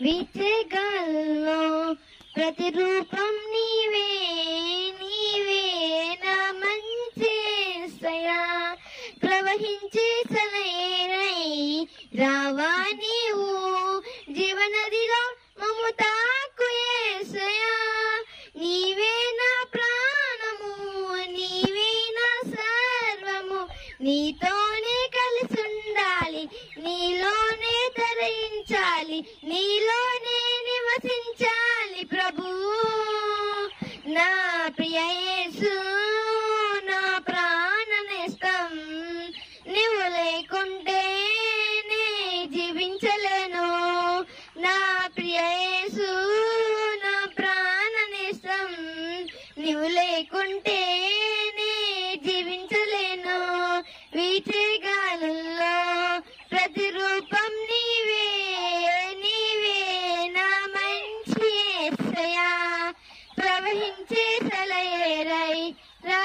విచ్చగాల్లో ప్రతిరూపం నీవే నీవే నా మంచేసయా ప్రవహించే సలైరై రావా నీవు. జీవనదిలో మమతాకు ఏసయా నీవే నా ప్రాణము నీవే నా సర్వము. నీతోనే కలిసి ఉండాలి నీలో తరించాలి నీలోనే నివసించాలి ప్రభు. నా ప్రియ నా ప్రాణ నేస్తం. నువ్వు లేకుంటే నే జీవించలేను. నా ప్రియ నా ప్రాణ నేస్తం. నువ్వు లేకుంటే నే జీవించలేను. వీచే గాలుల్లో ప్రతిరూపం యేసయ్యా ప్రవహించే సలయేరై రావా